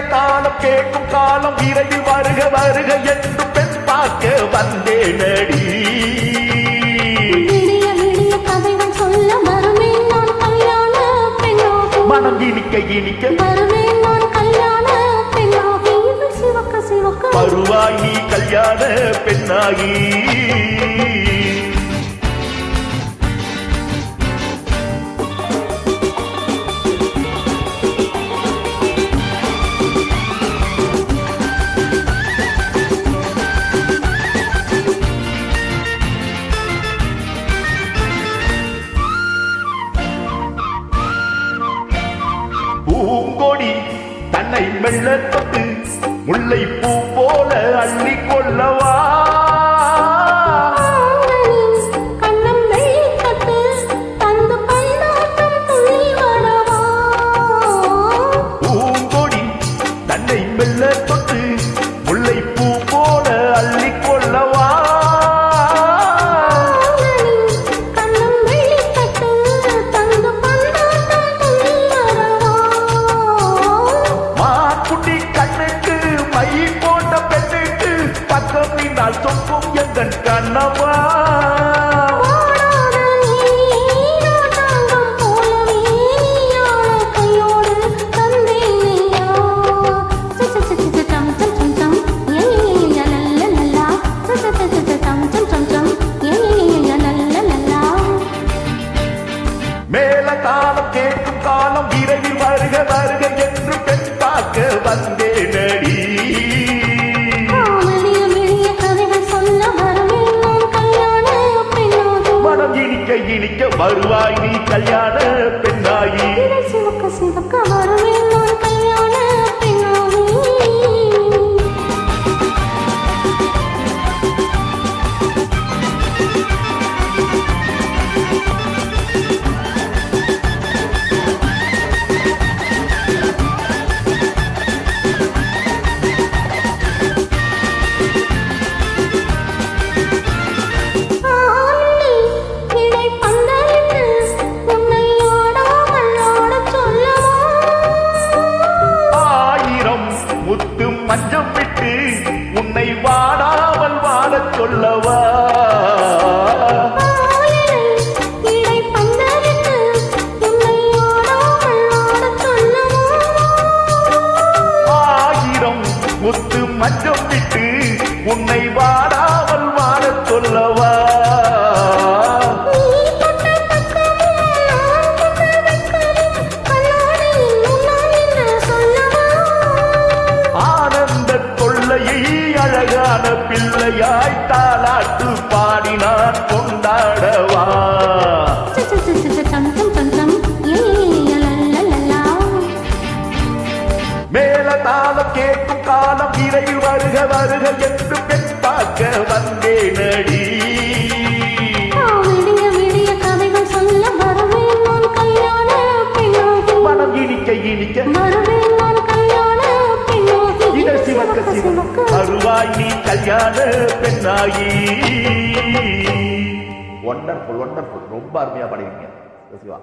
கேட்கும் காலம் விரைவில் வருக வருக என்று பெண் பார்க்க வந்தேனடி. மனம் இனிக்க இனிக்க. வருவாய் நீ கல்யாண பெண்ணாகி தன்னை மெல்ல தொட்டு முல்லை பூ போல அள்ளி கொள்ளவா. பூங்கொடி தன்னை மெல்ல தொட்டு லல்ல லல்லா. மேல காலம் கேட்கும் காலம் விரைவில் வருக வருக. வருவாய் நீ கல்யாணம் world. மேல தாளம் கேட்கும் காலம் விரைவில் வருக வருக என்று பெண் பார்க்க வந்தேனடி மனம் இனிக்க இனிக்க. இதழ் சிவக்க சிவக்க வருவாய் நீ கல்யாண பெண்ணாயி. ஒண்டர்ஃபுல் ஒண்டர்ஃபுல் ரொம்ப அருமையா பாடுவீங்க சிவா